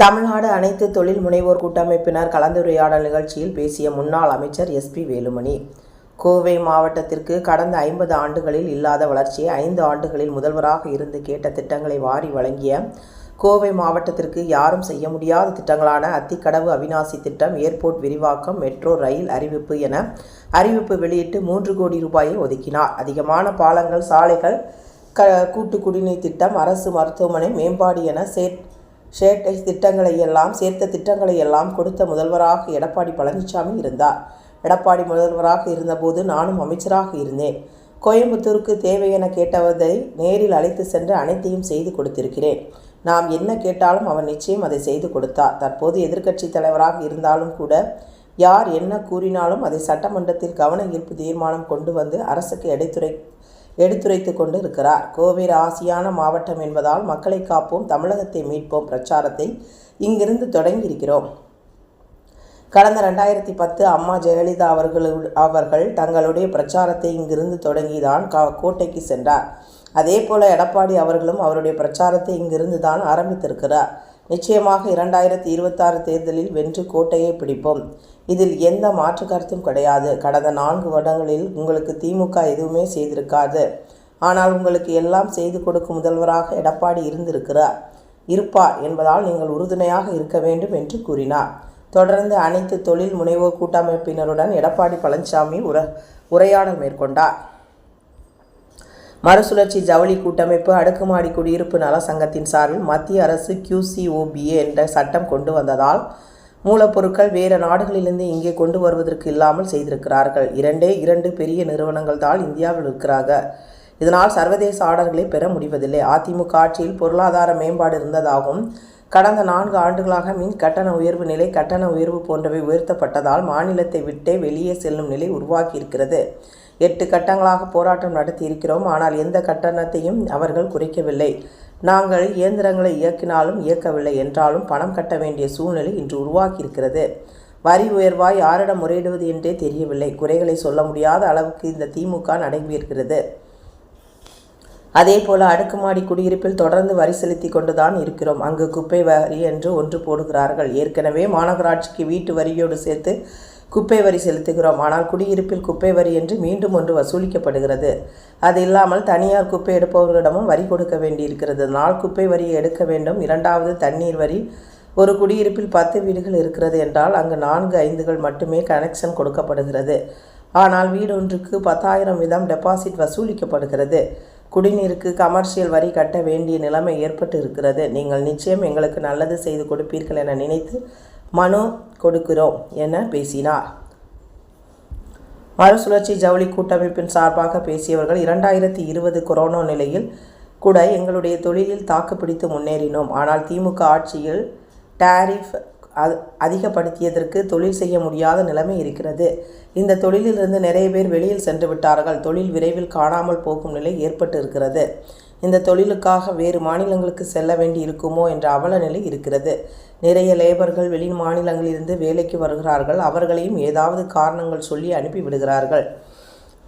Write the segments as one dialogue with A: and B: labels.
A: தமிழ்நாடு அனைத்து தொழில் முனைவோர் கூட்டமைப்பினர் கலந்துரையாடல் நிகழ்ச்சியில் பேசிய முன்னாள் அமைச்சர் எஸ்பி வேலுமணி. கோவை மாவட்டத்திற்கு கடந்த ஐம்பது ஆண்டுகளில் இல்லாத வளர்ச்சியை ஐந்து ஆண்டுகளில் முதல்வராக இருந்து கேட்ட திட்டங்களை வாரி வழங்கிய கோவை மாவட்டத்திற்கு யாரும் செய்ய முடியாத திட்டங்களான அத்திக்கடவு அவிநாசி திட்டம் ஏர்போர்ட் விரிவாக்கம் மெட்ரோ ரயில் அறிவிப்பு என அறிவிப்பு வெளியிட்டு மூன்று கோடி ரூபாயை ஒதுக்கினார். அதிகமான பாலங்கள் சாலைகள் க கூட்டு குடிநீர் திட்டம் அரசு மருத்துவமனை மேம்பாடு என சேட் ஷேட்டை திட்டங்களை எல்லாம் சேர்த்த திட்டங்களை எல்லாம் கொடுத்த முதல்வராக எடப்பாடி பழனிசாமி இருந்தார். எடப்பாடி முதல்வராக இருந்தபோது நானும் அமைச்சராக இருந்தேன். கோயம்புத்தூருக்கு தேவை என கேட்டவதை நேரில் அழைத்து சென்று அனைத்தையும் செய்து கொடுத்திருக்கிறேன். நாம் என்ன கேட்டாலும் அவர் நிச்சயம் அதை செய்து கொடுத்தார். தற்போது எதிர்க்கட்சி தலைவராக இருந்தாலும் கூட யார் என்ன கூறினாலும் அதை சட்டமன்றத்தில் கவன ஈர்ப்பு தீர்மானம் கொண்டு வந்து அரசுக்கு எடுத்துரை எடுத்துரைத்து கொண்டு இருக்கிறார் கோவை ராசியான மாவட்டம் என்பதால் மக்களை காப்போம் தமிழகத்தை மீட்போம் பிரச்சாரத்தை இங்கிருந்து தொடங்கியிருக்கிறோம். கடந்த ரெண்டாயிரத்தி பத்து அம்மா ஜெயலலிதா அவர்கள் அவர்கள் தங்களுடைய பிரச்சாரத்தை இங்கிருந்து தொடங்கிதான் கா கோட்டைக்கு சென்றார். அதே போல எடப்பாடி அவர்களும் அவருடைய பிரச்சாரத்தை இங்கிருந்து தான் ஆரம்பித்திருக்கிறார். நிச்சயமாக இரண்டாயிரத்தி இருபத்தாறு தேர்தலில் வென்று கோட்டையை பிடிப்போம். இதில் எந்த மாற்று கருத்தும் கிடையாது. கடந்த நான்கு வருடங்களில் உங்களுக்கு திமுக எதுவுமே செய்திருக்காது. ஆனால் உங்களுக்கு எல்லாம் செய்து கொடுக்கும் முதல்வராக எடப்பாடி இருந்திருக்கிறார். இருப்பார் என்பதால் நீங்கள் உறுதுணையாக இருக்க வேண்டும் என்று கூறினார். தொடர்ந்து அனைத்து தொழில் முனைவோர் கூட்டமைப்பினருடன் எடப்பாடி பழனிசாமி உர உரையாடல் மேற்கொண்டார். மறுசுழற்சி ஜவுளி கூட்டமைப்பு அடுக்குமாடி குடியிருப்பு நல சங்கத்தின் சார்பில் மத்திய அரசு கியூசிஓபிஏ என்ற சட்டம் கொண்டு வந்ததால் மூலப்பொருட்கள் வேறு நாடுகளிலிருந்து இங்கே கொண்டு வருவதற்கு இல்லாமல் செய்திருக்கிறார்கள். இரண்டே இரண்டு பெரிய நிறுவனங்கள் தான் இந்தியாவில் இருக்கிறார்கள் இதனால் சர்வதேச ஆர்டர்களை பெற முடிவதில்லை. அதிமுக ஆட்சியில் பொருளாதார மேம்பாடு இருந்ததாகவும் கடந்த நான்கு ஆண்டுகளாக மின் கட்டண உயர்வு நிலை கட்டண உயர்வு போன்றவை உயர்த்தப்பட்டதால் மாநிலத்தை விட்டே வெளியே செல்லும் நிலை உருவாகியிருக்கிறது. எட்டு கட்டங்களாக போராட்டம் நடத்தி இருக்கிறோம் ஆனால் எந்த கட்டணத்தையும் அவர்கள் குறைக்கவில்லை. நாங்கள் இயந்திரங்களை இயக்கினாலும் இயக்கவில்லை என்றாலும் பணம் கட்ட வேண்டிய சூழ்நிலை இன்று உருவாக்கியிருக்கிறது வரி உயர்வாய் யாரிடம் முறையிடுவது என்றே தெரியவில்லை. குறைகளை சொல்ல முடியாத அளவுக்கு இந்த திமுக நடைபெறுகிறது அதே போல அடுக்குமாடி குடியிருப்பில் தொடர்ந்து வரி செலுத்தி கொண்டுதான் இருக்கிறோம். அங்கு குப்பை வரி என்று ஒன்று போடுகிறார்கள். ஏற்கனவே மாநகராட்சிக்கு வீட்டு வரியோடு சேர்த்து குப்பை வரி செலுத்துகிறோம். ஆனால் குடியிருப்பில் குப்பை வரி என்று மீண்டும் ஒன்று வசூலிக்கப்படுகிறது. அது இல்லாமல் தனியார் குப்பை எடுப்பவர்களிடமும் வரி கொடுக்க வேண்டியிருக்கிறது. நாள் குப்பை வரியை எடுக்க வேண்டும். இரண்டாவது தண்ணீர் வரி. ஒரு குடியிருப்பில் பத்து வீடுகள் இருக்கிறது என்றால் அங்கு நான்கு ஐந்துகள் மட்டுமே கனெக்ஷன் கொடுக்கப்படுகிறது. ஆனால் வீடு ஒன்றுக்கு பத்தாயிரம் வீதம் டெபாசிட் வசூலிக்கப்படுகிறது. குடிநீருக்கு கமர்ஷியல் வரி கட்ட வேண்டிய நிலைமை ஏற்பட்டு இருக்கிறது. நீங்கள் நிச்சயம் எங்களுக்கு நல்லது செய்து கொடுப்பீர்கள் என நினைத்து மனு கொடுக்கிறோம் என பேசினார். மறுசுழற்சி ஜவுளி கூட்டமைப்பின் சார்பாக பேசியவர்கள் இரண்டாயிரத்தி இருபது கொரோனா நிலையில் கூட எங்களுடைய தொழிலில் தாக்குப்பிடித்து முன்னேறினோம். ஆனால் திமுக ஆட்சியில் டாரிஃப் அதிகப்படுத்தியதற்கு தொழில் செய்ய முடியாத நிலைமை இருக்கிறது. இந்த தொழிலிலிருந்து நிறைய பேர் வெளியில் சென்று விட்டார்கள். தொழில் விரைவில் காணாமல் போகும் நிலை ஏற்பட்டு இருக்கிறது இந்த தொழிலுக்காக வேறு மாநிலங்களுக்கு செல்ல வேண்டி இருக்குமோ என்ற அவல நிலை இருக்கிறது. நிறைய லேபர்கள் வெளி மாநிலங்களிலிருந்து வேலைக்கு வருகிறார்கள். அவர்களையும் ஏதாவது காரணங்கள் சொல்லி அனுப்பிவிடுகிறார்கள்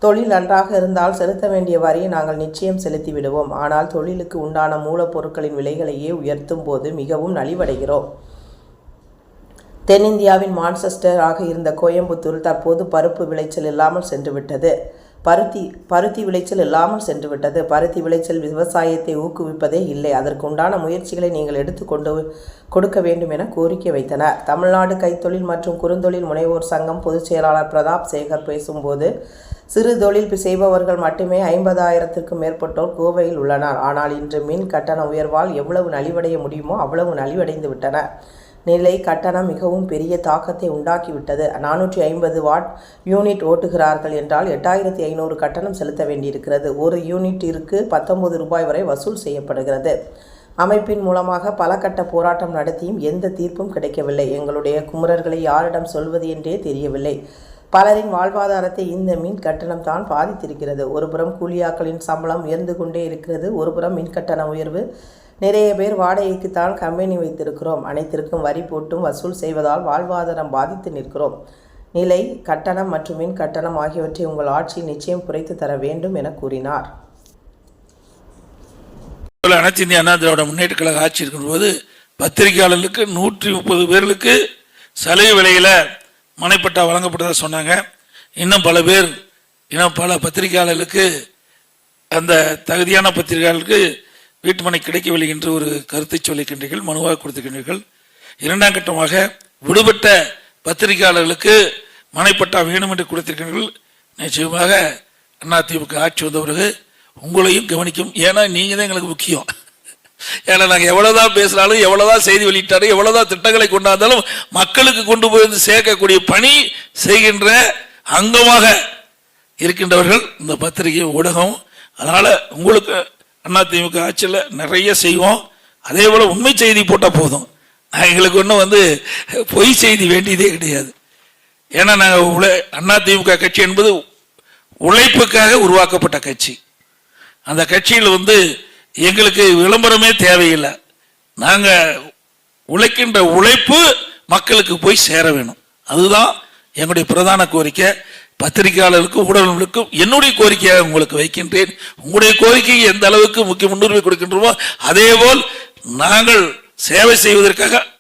A: தொழில் நன்றாக இருந்தால் செலுத்த வேண்டிய வரியை நாங்கள் நிச்சயம் செலுத்தி விடுவோம். ஆனால் தொழிலுக்கு உண்டான மூலப்பொருட்களின் விலைகளையே உயர்த்தும் போது மிகவும் நலிவடைகிறோம். தென்னிந்தியாவின் மான்செஸ்டராக இருந்த கோயம்புத்தூர் தற்போது பருப்பு விளைச்சல் இல்லாமல் சென்றுவிட்டது. பருத்தி பருத்தி விளைச்சல் இல்லாமல் சென்றுவிட்டது. பருத்தி விளைச்சல் விவசாயத்தை ஊக்குவிப்பதே இல்லை. அதற்குண்டான முயற்சிகளை நீங்கள் எடுத்துக்கொண்டு கொடுக்க வேண்டும் என கோரிக்கை வைத்தனர். தமிழ்நாடு கைத்தொழில் மற்றும் குறுந்தொழில் முனைவோர் சங்கம் பொதுச் செயலாளர் பிரதாப் சேகர் பேசும்போது சிறு தொழில் செய்பவர்கள் மட்டுமே ஐம்பதாயிரத்திற்கும் மேற்பட்டோர் கோவையில் உள்ளனர். ஆனால் இன்று மின் கட்டண உயர்வால் எவ்வளவு நலிவடைய முடியுமோ அவ்வளவு நலிவடைந்து விட்டனர் நிலை கட்டணம் மிகவும் பெரிய தாக்கத்தை உண்டாக்கிவிட்டது. நானூற்றி ஐம்பது வாட் யூனிட் ஓட்டுகிறார்கள் என்றால் எட்டாயிரத்தி ஐநூறு கட்டணம் செலுத்த வேண்டியிருக்கிறது. ஒரு யூனிட்டிற்கு பத்தொன்பது ரூபாய் வரை வசூல் செய்யப்படுகிறது. அமைப்பின் மூலமாக பல கட்ட போராட்டம் நடத்தியும் எந்த தீர்ப்பும் கிடைக்கவில்லை. எங்களுடைய குமரர்களை யாரிடம் சொல்வது என்றே தெரியவில்லை. பலரின் வாழ்வாதாரத்தை இந்த மின் கட்டணம் தான் பாதித்திருக்கிறது. ஒருபுறம் கூலியாக்களின் சம்பளம் உயர்ந்து கொண்டே இருக்கிறது. ஒருபுறம் மின் கட்டண உயர்வு நிறைய பேர் வாடகைக்கு தான் கம்பெனி வைத்திருக்கிறோம். அனைத்திற்கும் வரி போட்டும் வசூல் செய்வதால் வாழ்வாதாரம் பாதித்து நிற்கிறோம். நிலை கட்டணம் மற்றும் மின் கட்டணம் ஆகியவற்றை உங்கள் ஆட்சி நிச்சயம் குறைத்து தர வேண்டும் என கூறினார்.
B: அனைத்து இந்திய அண்ணா திராவிட முன்னேற்ற கழக ஆட்சி இருக்கும்போது பத்திரிகையாளர்களுக்கு நூற்றி முப்பது பேர்களுக்கு சலுகை விலையில் மனைப்பட்டா வழங்கப்பட்டதாக சொன்னாங்க. இன்னும் பல பேர் இன்னும் பல பத்திரிகையாளர்களுக்கு அந்த தகுதியான பத்திரிகையாளர்களுக்கு வீட்டுமனை கிடைக்கவில்லை என்று ஒரு கருத்தை சொல்லிக்கின்றீர்கள் மனுவாக கொடுத்துக்கின்றீர்கள். இரண்டாம் கட்டமாக விடுபட்ட பத்திரிகையாளர்களுக்கு மனைப்பட்டா வேணும் என்று கொடுத்திருக்கிறீர்கள் நிச்சயமாக அதிமுக ஆட்சி வந்த பிறகு உங்களையும் கவனிக்கும். ஏன்னா நீங்கள் தான் எங்களுக்கு முக்கியம். ஏன்னா நாங்கள் எவ்வளோதான் பேசினாலும் எவ்வளோதான் செய்தி வெளியிட்டாலும் எவ்வளோதான் திட்டங்களை கொண்டாந்தாலும் மக்களுக்கு கொண்டு போய் வந்து சேர்க்கக்கூடிய பணி செய்கின்ற அங்கமாக இருக்கின்றவர்கள். இந்த பத்திரிகை ஊடகம் அதனால் உங்களுக்கு அதிமுக ஆட்சியில் நிறைய செய்வோம். அதே போல் உண்மை செய்தி போட்டால் போதும். எங்களுக்கு ஒன்றும் வந்து பொய் செய்தி வேண்டியதே கிடையாது. ஏன்னா நாங்கள் உழை அதிமுக கட்சி என்பது உழைப்புக்காக உருவாக்கப்பட்ட கட்சி. அந்த கட்சியில் வந்து எங்களுக்கு விளம்பரமே தேவையில்லை. நாங்கள் உழைக்கின்ற உழைப்பு மக்களுக்கு போய் சேர வேணும். அதுதான் எங்களுடைய பிரதான கோரிக்கை. பத்திரிகையாளருக்கும் ஊடகங்களுக்கும் என்னுடைய கோரிக்கையாக உங்களுக்கு வைக்கின்றேன். உங்களுடைய கோரிக்கை எந்த அளவுக்கு முக்கிய முன்னுரிமை கொடுக்கின்றோமோ அதேபோல் நாங்கள் சேவை செய்வதற்காக